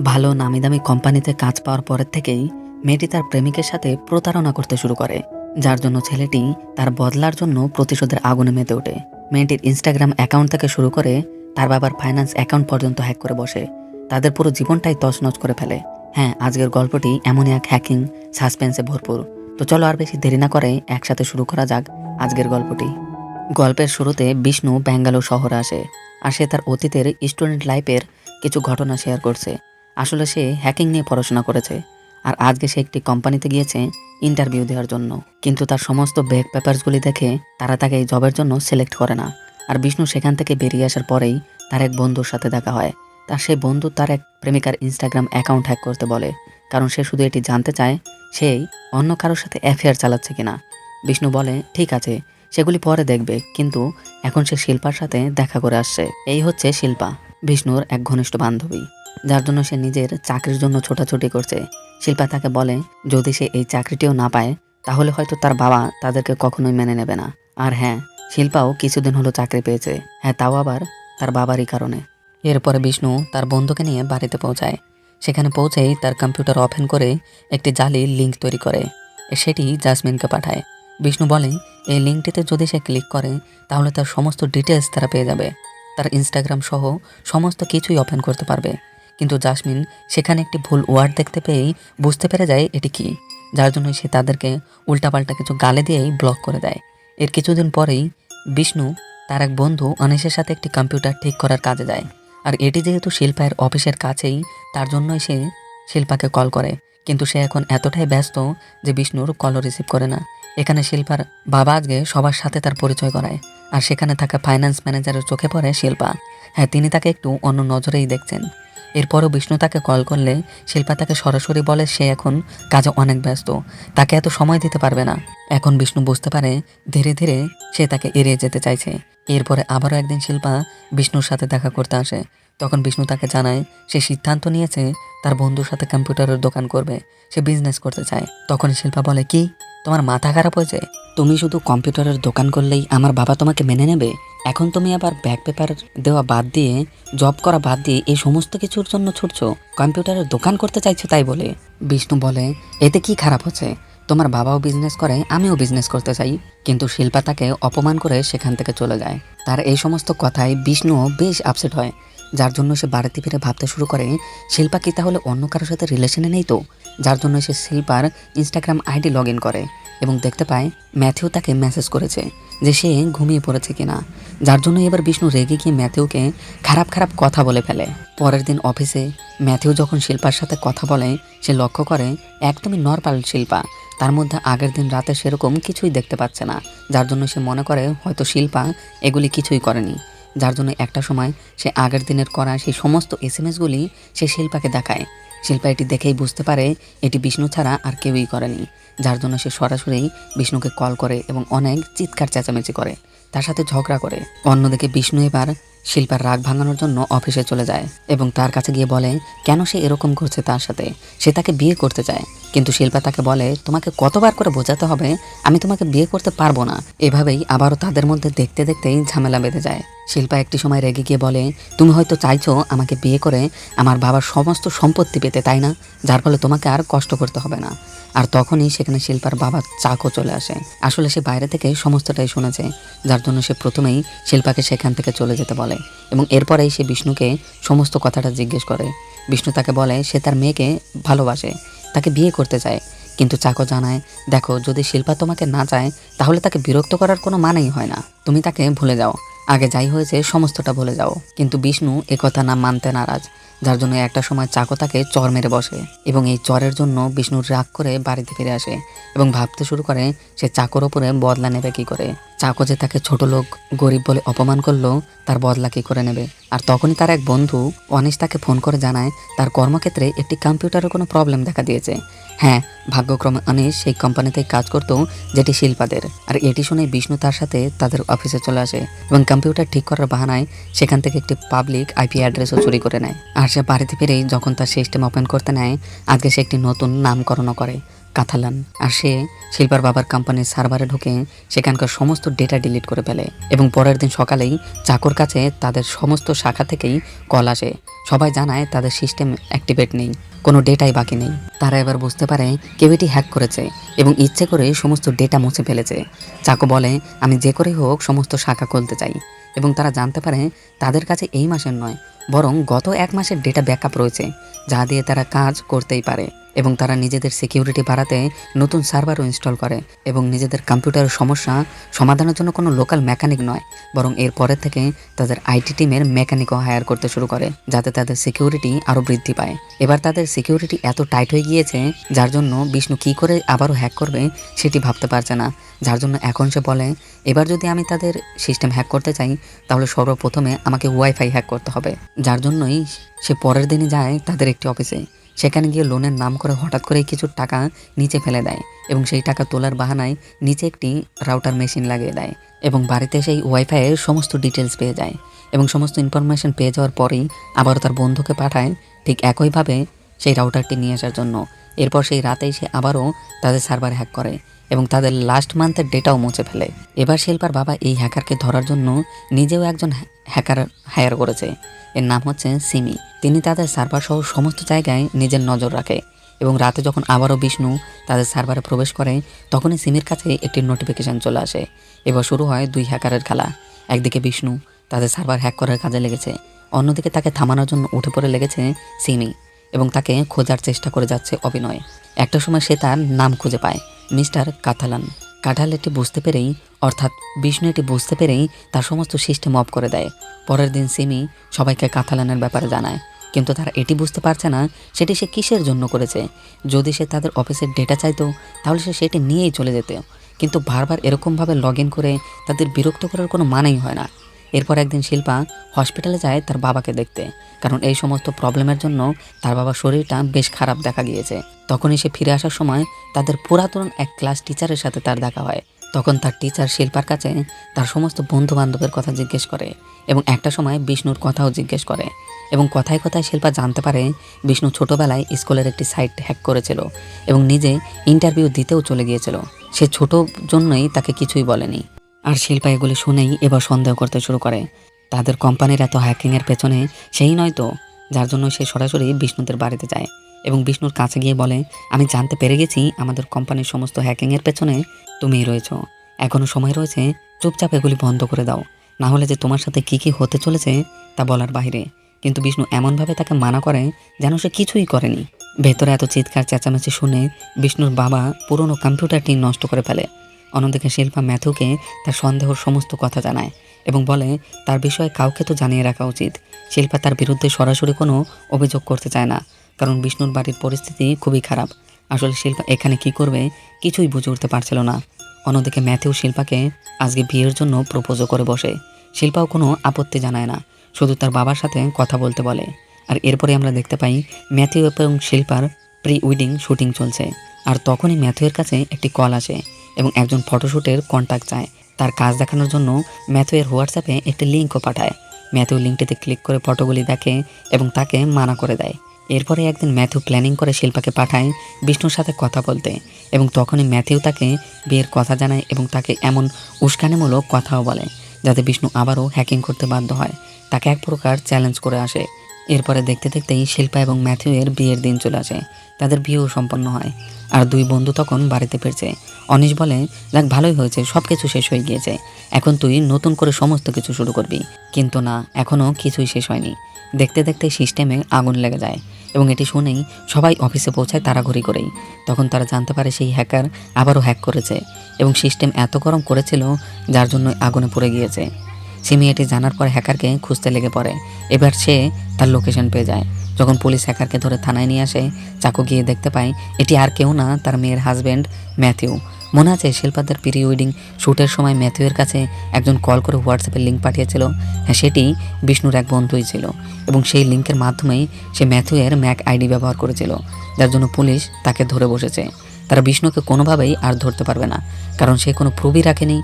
ভালো নামি দামি কোম্পানিতে কাজ পাওয়ার পরের থেকেই মেয়েটি তার প্রেমিকের সাথে প্রতারণা করতে শুরু করে, যার জন্য ছেলেটি তার বদলার জন্য প্রতিশোধের আগুনে মেতে ওঠে। মেয়েটির ইনস্টাগ্রাম অ্যাকাউন্ট থেকে শুরু করে তার বাবার ফাইন্যান্স অ্যাকাউন্ট পর্যন্ত হ্যাক করে বসে। তাদের পুরো জীবনটাই তছনছ করে ফেলে। হ্যাঁ আজকের গল্পটি এমনই এক হ্যাকিং সাসপেন্সে ভরপুর। তো চলো আর বেশি দেরি না করে একসাথে শুরু করা যাক আজকের গল্পটি। গল্পের শুরুতে বিষ্ণু ব্যাঙ্গালোর শহরে আসে, আর সে তার অতীতের স্টুডেন্ট লাইফের কিছু ঘটনা শেয়ার করছে। আসলে সে হ্যাকিং নিয়ে পড়াশোনা করেছে আর আজকে সে একটি কোম্পানিতে গিয়েছে ইন্টারভিউ দেওয়ার জন্য। কিন্তু তার সমস্ত ব্যাক পেপারসগুলি দেখে তারা তাকে এই জবের জন্য সিলেক্ট করে না। আর বিষ্ণু সেখান থেকে বেরিয়ে আসার পরেই তার এক বন্ধুর সাথে দেখা হয়। তার সেই বন্ধু তার এক প্রেমিকার ইনস্টাগ্রাম অ্যাকাউন্ট হ্যাক করতে বলে, কারণ সে শুধু এটি জানতে চায় সেই অন্য কারোর সাথে অ্যাফেয়ার চালাচ্ছে কিনা। বিষ্ণু বলে, ঠিক আছে, সেগুলি পরে দেখবে, কিন্তু এখন সে শিল্পার সাথে দেখা করে আসছে। এই হচ্ছে শিল্পা, বিষ্ণুর এক ঘনিষ্ঠ বান্ধবী। যার জন্য সে নিজের চাকরির জন্য ছোটাছুটি করছে। শিল্পা তাকে বলে, যদি সে এই চাকরিটিও না পায়, তাহলে হয়তো তার বাবা তাদেরকে কখনোই মেনে নেবে না। আর হ্যাঁ শিল্পাও কিছুদিন হলো চাকরি পেয়েছে। হ্যাঁ তাও আবার তার বাবারই কারণে। এরপরে বিষ্ণু তার বন্ধুকে নিয়ে বাড়িতে পৌঁছায়। সেখানে পৌঁছেই তার কম্পিউটার ওপেন করে একটি জালি লিঙ্ক তৈরি করে। সেটি জাসমিনকে পাঠায়। বিষ্ণু বলে, এই লিঙ্কটিতে যদি সে ক্লিক করে, তাহলে তার সমস্ত ডিটেলস তারা পেয়ে যাবে। তার ইনস্টাগ্রাম সহ সমস্ত কিছুই ওপেন করতে পারবে। কিন্তু জাসমিন সেখানে একটি ভুল ওয়ার্ড দেখতে পেয়েই বুঝতে পেরে যায় এটি কি, যার জন্য সে তাদেরকে উল্টাপাল্টা কিছু গালে দিয়েই ব্লক করে দেয়। এর কিছুদিন পরেই বিষ্ণু, তার এক বন্ধু অনিশের সাথে একটি কম্পিউটার ঠিক করার কাজে যায়। আর এটি যেহেতু শিল্পায়ের অফিসের কাছেই, তার জন্যই সে শিল্পাকে কল করে। কিন্তু সে এখন এতটাই ব্যস্ত যে বিষ্ণুর কলও রিসিভ করে না। এখানে শিল্পার বাবা আজকে সবার সাথে তার পরিচয় করায়। আর সেখানে থাকা ফাইন্যান্স ম্যানেজারের চোখে পড়ে শিল্পা। হ্যাঁ তিনি তাকে একটু অন্য নজরেই দেখছেন। এরপরও বিষ্ণু তাকে কল করলে শিল্পা তাকে সরাসরি বলে সে এখন কাজে অনেক ব্যস্ত। তাকে এত সময় দিতে পারবে না। এখন বিষ্ণু বুঝতে পারে ধীরে ধীরে সে তাকে এড়িয়ে যেতে চাইছে। এরপরে আবারও একদিন শিল্পা বিষ্ণুর সাথে দেখা করতে আসে। তখন বিষ্ণু তাকে জানায়, সে সিদ্ধান্ত নিয়েছে তার বন্ধুর সাথে কম্পিউটারের দোকান করবে। সে বিজনেস করতে চায়। তখন শিল্পা বলে, কি? তোমার মাথা খারাপ হয়েছে? তুমি শুধু কম্পিউটারের দোকান করলেই আমার বাবা তোমাকে মেনে নেবে? এখন তুমি আবার ব্যাক পেপার দেওয়া বাদ দিয়ে, জব করা বাদ দিয়ে এই সমস্ত কিছুর জন্য ছুটছো? কম্পিউটারের দোকান করতে চাইছো তাই বলে? বিষ্ণু বলে, এতে কি খারাপ হচ্ছে? তোমার বাবাও বিজনেস করে, আমিও বিজনেস করতে চাই। কিন্তু শিল্পা তাকে অপমান করে সেখান থেকে চলে যায়। তার এই সমস্ত কথায় বিষ্ণুও বেশ আপসেট হয়। যার জন্য সে বাড়িতে ফিরে ভাবতে শুরু করে শিল্পা কি তাহলে অন্য কারোর সাথে রিলেশনে নেই তো? যার জন্য সে শিল্পার ইনস্টাগ্রাম আইডি লগ ইন করে এবং দেখতে পায় ম্যাথিউ তাকে মেসেজ করেছে যে সে ঘুমিয়ে পড়েছে কিনা। যার জন্য এবার বিষ্ণু রেগে গিয়ে ম্যাথিউকে খারাপ খারাপ কথা বলে ফেলে। পরের দিন অফিসে ম্যাথিউ যখন শিল্পার সাথে কথা বলে, সে লক্ষ্য করে একদমই নর্মাল শিল্পা। তার মধ্যে আগের দিন রাতে সেরকম কিছুই দেখতে পাচ্ছে না। যার জন্য সে মনে করে হয়তো শিল্পা এগুলি কিছুই করেনি। যার জন্য একটা সময় সে আগের দিনের করা সেই সমস্ত এস এম এসগুলি সে শিল্পাকে দেখায়। শিল্পা এটি দেখেই বুঝতে পারে এটি বিষ্ণু ছাড়া আর কেউই করেনি, যার জন্য সে সরাসরি বিষ্ণুকে কল করে এবং অনেক চিৎকার চেঁচামেচি করে, তার সাথে ঝগড়া করে। অন্যদিকে বিষ্ণু এবার শিল্পার রাগ ভাঙানোর জন্য অফিসে চলে যায় এবং তার কাছে গিয়ে বলে, কেন সে এরকম করছে তার সাথে? সে তাকে বিয়ে করতে চায়। কিন্তু শিল্পা তাকে বলে, তোমাকে কতবার করে বোঝাতে হবে, আমি তোমাকে বিয়ে করতে পারব না। এভাবেই আবারও তাদের মধ্যে দেখতে দেখতেই ঝামেলা বেঁধে যায়। শিল্পা একটি সময় রেগে গিয়ে বলে, তুমি হয়তো চাইছো আমাকে বিয়ে করে আমার বাবার সমস্ত সম্পত্তি পেতে, তাই না? যার ফলে তোমাকে আর কষ্ট করতে হবে না। আর তখনই সেখানে শিল্পার বাবা চাকও চলে আসে। আসলে সে বাইরে থেকে সমস্তটাই শুনেছে, যার জন্য সে প্রথমেই শিল্পাকে সেখান থেকে চলে যেতে বলে এবং এরপরেই সে বিষ্ণুকে সমস্ত কথাটা জিজ্ঞেস করে। বিষ্ণু তাকে বলে, সে তার মেয়েকে ভালোবাসে, তাকে বিয়ে করতে চায়, কিন্তু চাকো জানায়, দেখো, যদি শিল্পা তোমাকে না চায়, তাহলে তাকে বিরক্ত করার কোনো মানেই হয় না। তুমি তাকে ভুলে যাও। আগে যাই হয়েছে, সমস্তটা ভুলে যাও। কিন্তু বিষ্ণু একথা না মানতে নারাজ, যার জন্য একটা সময় চাকো তাকে চর মেরে বসে এবং এই চরের জন্য বিষ্ণুর রাগ করে বাড়িতে ফিরে আসে এবং ভাবতে শুরু করে সে চাকর ওপরে বদলা নেবে কি করে। চাকো যে তাকে ছোট লোক, গরিব বলে অপমান করল, তার বদলা কি করে নেবে? আর তখনই তার এক বন্ধু অনিশ তাকে ফোন করে জানায় তার কর্মক্ষেত্রে একটি কম্পিউটারের কোনো প্রবলেম দেখা দিয়েছে। হ্যাঁ ভাগ্যক্রমে অনিশ সেই কোম্পানিতেই কাজ করতো যেটি শিল্পাদের। আর এটি শুনে বিষ্ণু তার সাথে তাদের অফিসে চলে আসে এবং কম্পিউটার ঠিক করার বাহানায় সেখান থেকে একটি পাবলিক আইপি অ্যাড্রেসও চুরি করে নেয়। আর সে বাড়িতে ফিরেই যখন তার সিস্টেম ওপেন করতে নেয়, আজকে সে একটি নতুন নামকরণও করে। কাথালান। আর সে শিল্পার বাবার কোম্পানির সার্ভারে ঢুকে সেখানকার সমস্ত ডেটা ডিলিট করে ফেলে এবং পরের দিন সকালেই চাকর কাছে তাদের সমস্ত শাখা থেকেই কল আসে। সবাই জানায় তাদের সিস্টেম অ্যাক্টিভেট নেই, কোনো ডেটাই বাকি নেই। তারা এবার বুঝতে পারে কেউ এটি হ্যাক করেছে এবং ইচ্ছে করে সমস্ত ডেটা মুছে ফেলেছে। চাকু বলে, আমি যে করেই হোক সমস্ত শাখা খুলতে চাই। এবং তারা জানতে পারে তাদের কাছে এই মাসের নয়, বরং গত এক মাসের ডেটা ব্যাকআপ রয়েছে, যা দিয়ে তারা কাজ করতেই পারে। এবং তারা নিজেদের সিকিউরিটি বাড়াতে নতুন সার্ভারও ইনস্টল করে এবং নিজেদের কম্পিউটারের সমস্যা সমাধানের জন্য কোনো লোকাল মেকানিক নয়, বরং এর পরের থেকে তাদের আইটি টিমের মেকানিকও হায়ার করতে শুরু করে, যাতে তাদের সিকিউরিটি আরও বৃদ্ধি পায়। এবার তাদের সিকিউরিটি এত টাইট হয়ে গিয়েছে, যার জন্য বিষ্ণু কি করে আবারও হ্যাক করবে সেটি ভাবতে পারছে না, যার জন্য এখন সে বলে, এবার যদি আমি তাদের সিস্টেম হ্যাক করতে চাই, তাহলে সর্বপ্রথমে আমাকে ওয়াইফাই হ্যাক করতে হবে। যার জন্যই সে পরের দিনই যায় তাদের একটি অফিসে সেখানে গিয়ে লোনের নাম করে হঠাৎ করে কিছু টাকা নিচে ফেলে দেয় এবং সেই টাকা তোলার বাহানায় নিচে একটি রাউটার মেশিন লাগিয়ে দেয় এবং বাড়িতে সেই ওয়াইফাইয়ের সমস্ত ডিটেলস পেয়ে যায় এবং সমস্ত ইনফরমেশন পেয়ে যাওয়ার পরেই আবার তার বন্ধুকে পাঠায় ঠিক একইভাবে সেই রাউটারটি নিয়ে আসার জন্য। এরপর সেই রাতেই সে আবারও তাদের সার্ভার হ্যাক করে এবং তাদের লাস্ট মান্থের ডেটাও মুছে ফেলে। এবার শিল্পার বাবা এই হ্যাকারকে ধরার জন্য নিজেও একজন হ্যাকার হায়ার করেছে। এর নাম হচ্ছে সিমি তিনি তাদের সার্ভার সহ সমস্ত জায়গায় নিজের নজর রাখে এবং রাতে যখন আবারও বিষ্ণু তাদের সার্ভারে প্রবেশ করে, তখনই সিমির কাছে একটি নোটিফিকেশন চলে আসে। এবার শুরু হয় দুই হ্যাকারের খেলা। একদিকে বিষ্ণু তাদের সার্ভার হ্যাক করার কাজে লেগেছে, অন্যদিকে তাকে থামানোর জন্য উঠে পড়ে লেগেছে সিমি এবং তাকে খোঁজার চেষ্টা করে যাচ্ছে অভিনয়। একটা সময় সে তার নাম খুঁজে পায়। মিস্টার কাথালান। কাঠাল এটি বুঝতে পেরেই, অর্থাৎ বিষ্ণু এটি বুঝতে পেরেই তার সমস্ত সিস্টেম অফ করে দেয়। পরের দিন সিমি সবাইকে কাথালানের ব্যাপারে জানায়। কিন্তু তারা এটি বুঝতে পারছে না, সেটি সে কিসের জন্য করেছে। যদি সে তাদের অফিসের ডেটা চাইতো, তাহলে সে সেটি নিয়েই চলে যেত। কিন্তু বারবার এরকমভাবে লগ ইন করে তাদের বিরক্ত করার কোনো মানেই হয় না। এরপর একদিন শিল্পা হসপিটালে যায় তার বাবাকে দেখতে। কারণ এই সমস্ত প্রবলেমের জন্য তার বাবার শরীরটা বেশ খারাপ দেখা গিয়েছে। তখনই সে ফিরে আসার সময় তাদের পুরাতন এক ক্লাস টিচারের সাথে তার দেখা হয়। তখন তার টিচার শিল্পার কাছে তার সমস্ত বন্ধু বান্ধবের কথা জিজ্ঞেস করে এবং একটা সময় বিষ্ণুর কথাও জিজ্ঞেস করে। এবং কথায় কথায় শিল্পা জানতে পারে বিষ্ণু ছোটবেলায় স্কুলের একটি সাইট হ্যাক করেছিল এবং নিজে ইন্টারভিউ দিতেও চলে গিয়েছিল। সে ছোট জন্যই তাকে কিছুই বলেনি। আর শিল্পা এগুলি শুনেই এবার সন্দেহ করতে শুরু করে। তাদের কোম্পানির এত হ্যাকিংয়ের পেছনে সেই নয় তো, যার জন্য সে সরাসরি বিষ্ণুদের বাড়িতে যায় এবং বিষ্ণুর কাছে গিয়ে বলে, আমি জানতে পেরে গেছি আমাদের কোম্পানির সমস্ত হ্যাকিংয়ের পেছনে তুমিই রয়েছো। এখনও সময় রয়েছে, চুপচাপ এগুলি বন্ধ করে দাও। না হলে যে তোমার সাথে কী কী হতে চলেছে তা বলার বাইরে কিন্তু বিষ্ণু এমনভাবে তাকে মানা করে যেন সে কিছুই করেনি। ভেতরে এত চিৎকার চেঁচামেচি শুনে বিষ্ণুর বাবা পুরনো কম্পিউটারটি নষ্ট করে ফেলে। অন্যদিকে শিল্পা ম্যাথুকে তার সন্দেহর সমস্ত কথা জানায় এবং বলে, তার বিষয়ে কাউকে তো জানিয়ে রাখা উচিত। শিল্পা তার বিরুদ্ধে সরাসরি কোনো অভিযোগ করতে চায় না, কারণ বিষ্ণুর বাড়ির পরিস্থিতি খুবই খারাপ। আসলে শিল্পা এখানে কি করবে কিছুই বুঝে উঠতে পারছিল না। অন্যদিকে ম্যাথিউ শিল্পাকে আজকে বিয়ের জন্য প্রপোজও করে বসে। শিল্পাও কোনো আপত্তি জানায় না, শুধু তার বাবার সাথে কথা বলতে বলে। আর এরপরে আমরা দেখতে পাই ম্যাথিউ এবং শিল্পার প্রি উইডিং শুটিং চলছে। আর তখনই ম্যাথিউয়ের কাছে একটি কল আসে। এবং একজন ফটোশ্যুটের কন্ট্যাক্ট চায়। তার কাজ দেখানোর জন্য ম্যাথিউয়ের হোয়াটসঅ্যাপে একটি লিঙ্কও পাঠায়। ম্যাথিউ লিঙ্কটিতে ক্লিক করে ফটোগুলি দেখে এবং তাকে মানা করে দেয়। এরপরে একদিন ম্যাথিউ প্ল্যানিং করে শিল্পাকে পাঠায় বিষ্ণুর সাথে কথা বলতে এবং তখনই ম্যাথিউ তাকে বিয়ের কথা জানায় এবং তাকে এমন উস্কানিমূলক কথাও বলে, যাতে বিষ্ণু আবারও হ্যাকিং করতে বাধ্য হয়। তাকে এক প্রকার চ্যালেঞ্জ করে আসে। এরপরে দেখতে দেখতেই শিল্পা এবং ম্যাথিউয়ের বিয়ের দিন চলে আসে। তাদের বিয়েও সম্পন্ন হয়। আর দুই বন্ধু তখন বাড়িতে ফিরছে। অনিশ বলে, দেখ, ভালোই হয়েছে সব কিছু শেষ হয়ে গিয়েছে। এখন তুই নতুন করে সমস্ত কিছু শুরু করবি। কিন্তু না এখনও কিছুই শেষ হয়নি। দেখতে দেখতে সিস্টেমে আগুন লেগে যায় এবং এটি শুনেই সবাই অফিসে পৌঁছায় তাড়াঘড়ি করেই। তখন তারা জানতে পারে সেই হ্যাকার আবারও হ্যাক করেছে এবং সিস্টেম এত গরম করেছিল যার জন্য আগুনে পড়ে গিয়েছে। সিমি এটি জানার পর হ্যাকারকে খুঁজতে লেগে পড়ে। এবার সে তার লোকেশন পেয়ে যায়। যখন পুলিশ হ্যাকারকে ধরে থানায় নিয়ে আসে, চাকু গিয়ে দেখতে পায়, এটি আর কেউ না, তার মেয়ের হাজব্যান্ড ম্যাথিউ। মনে আছে শিল্পাদের প্রি ওয়েডিং শ্যুটের সময় ম্যাথিউয়ের কাছে একজন কল করে হোয়াটসঅ্যাপে লিঙ্ক পাঠিয়েছিল। হ্যাঁ সেটি বিষ্ণুর এক বন্ধুই ছিল এবং সেই লিঙ্কের মাধ্যমেই সে ম্যাথিউয়ের ম্যাক আইডি ব্যবহার করেছিল, যার জন্য পুলিশ তাকে ধরে বসেছে। তারা বিষ্ণুকে কোনোভাবেই আর ধরতে পারবে না, কারণ সে কোনো প্রুভই রাখেনি।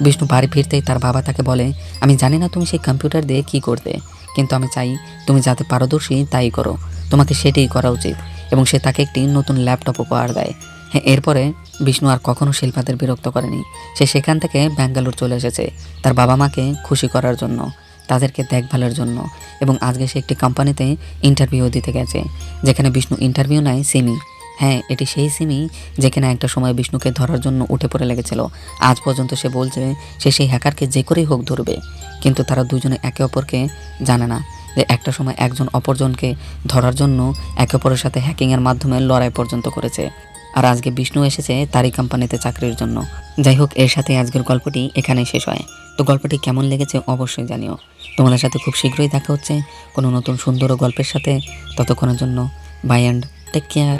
বিষ্ণু বাড়ি ফিরতেই তার বাবা তাকে বলে, আমি জানি না তুমি সেই কম্পিউটার দিয়ে কী করতে, কিন্তু আমি চাই তুমি যাতে পারদর্শী তাই করো। তোমাকে সেটাই করা উচিত। এবং সে তাকে একটি নতুন ল্যাপটপ উপহার দেয়। হ্যাঁ এরপরে বিষ্ণু আর কখনো শিল্পাদের বিরক্ত করেনি। সে সেখান থেকে ব্যাঙ্গালোর চলে এসেছে তার বাবা মাকে খুশি করার জন্য, তাদেরকে দেখভালের জন্য। এবং আজকে সে একটি কোম্পানিতে ইন্টারভিউ দিতে গেছে, যেখানে বিষ্ণু ইন্টারভিউ নেয় সিমি। হ্যাঁ এটি সেই সিমি যেখানে একটা সময় বিষ্ণুকে ধরার জন্য উঠে পড়ে লেগেছিল। আজ পর্যন্ত সে বলছে সে সেই হ্যাকারকে যে করেই হোক ধরবে। কিন্তু তারা দুজনে একে অপরকে জানে না যে একটা সময় একজন অপরজনকে ধরার জন্য একে অপরের সাথে হ্যাকিংয়ের মাধ্যমে লড়াই পর্যন্ত করেছে। আর আজকে বিষ্ণু এসেছে তারই কোম্পানিতে চাকরির জন্য। যাই হোক, এর সাথে আজকের গল্পটি এখানেই শেষ হয়। তো গল্পটি কেমন লেগেছে অবশ্যই জানিও। তোমাদের সাথে খুব শীঘ্রই দেখা হচ্ছে কোনো নতুন সুন্দর গল্পের সাথে। ততক্ষণের জন্য বাই অ্যান্ড টেক কেয়ার